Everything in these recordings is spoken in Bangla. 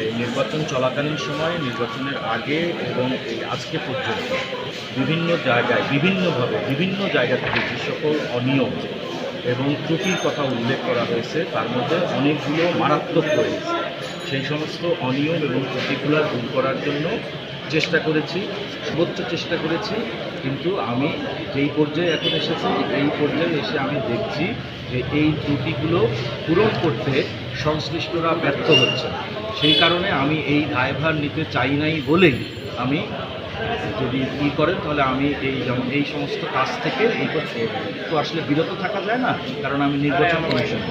এই নির্বাচন চলাকালীন সময়ে, নির্বাচনের আগে এবং এই আজকে পর্যন্ত বিভিন্ন জায়গায়, বিভিন্নভাবে, বিভিন্ন জায়গা থেকে যে সকল অনিয়ম এবং ত্রুটির কথা উল্লেখ করা হয়েছে, তার মধ্যে অনেকগুলো মারাত্মক রয়েছে সেই সমস্ত অনিয়ম এবং ত্রুটিগুলো দূর করার জন্য চেষ্টা করেছি, সর্বোচ্চ চেষ্টা করেছি, কিন্তু আমি যেই পর্যায়ে এখন এসেছি, এই পর্যায়ে এসে আমি দেখছি যে এই ত্রুটিগুলো পূরণ করতে সংশ্লিষ্টরা ব্যর্থ হচ্ছে সেই কারণে আমি এই দায়ভার নিতে চাই নাই বলেই আমি যদি ই করেন তাহলে আমি এই যেমন এই সমস্ত কাজ থেকে এই করছি। তো আসলে বিরত থাকা যায় না কারণ আমি নির্বাচন কমিশন।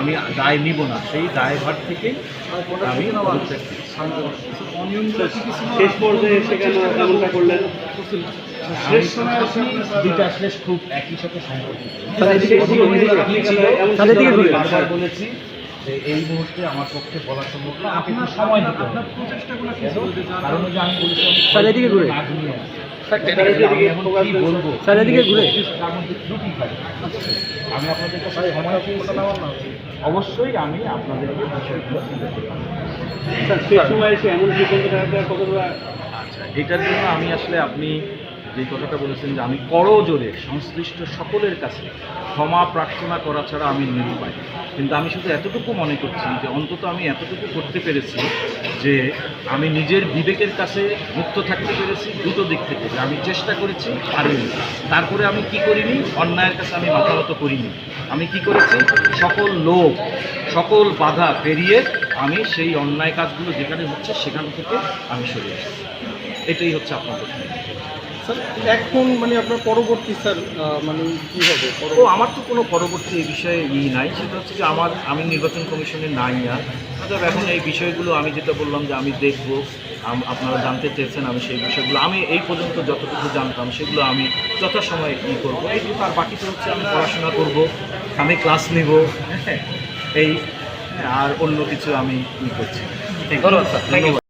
আমি দায় নিব না সেই দায়ভার থেকে আমি শেষ পর্যায়ে এসে কেন এমনটা করলেন? শেষ সময় আপনি দুইটা শেষ খুব একই সাথে সম্পর্কিত? বলেছি যে এই মুহূর্তে আমার পক্ষে বলা সম্ভব না। একটু সময় দিতে হবে। কারণ যে আমি বলেছিলাম আমি আপনাদের কাছে সময় অবশ্যই আমি এসে এমন আচ্ছা এটার জন্য আমি আসলে আপনি যে কথাটা বলেছেন যে আমি করজোরে সংশ্লিষ্ট সকলের কাছে ক্ষমা প্রার্থনা করা ছাড়া আমি নিরুপায় কিন্তু আমি শুধু এতটুকু মনে করছি যে অন্তত আমি এতটুকু করতে পেরেছি যে আমি নিজের বিবেকের কাছে মুক্ত থাকতে পেরেছি, দুটো দিক থেকে যে আমি চেষ্টা করেছি, পারিনি। তারপরে আমি কি করিনি? অন্যায়ের কাছে আমি মাথা মতো করিনি। আমি কি করেছি? সকল লোক সকল বাধা পেরিয়ে আমি সেই অন্যায় কাজগুলো যেখানে হচ্ছে সেখান থেকে আমি সরে এসেছি। এটাই হচ্ছে আপনার প্রশ্ন স্যার এখন মানে আপনার পরবর্তী স্যার মানে কি হবে? ও আমার তো কোনো পরবর্তী এই বিষয়ে ই নাই। সেটা হচ্ছে যে আমার আমি নির্বাচন কমিশনে নাই আর। অতএব এখন এই বিষয়গুলো আমি যেটা বললাম যে আমি দেখব আপনারা জানতে চেয়েছেন আমি সেই বিষয়গুলো। আমি এই পর্যন্ত যতটুকু জানতাম সেগুলো আমি যথাসময়ে ই করব। এইটুকু আর বাকিটা হচ্ছে আমি পড়াশোনা করব আমি ক্লাস নিব এই আর অন্য কিছু আমি ই করছি। ধন্যবাদ স্যার। ধন্যবাদ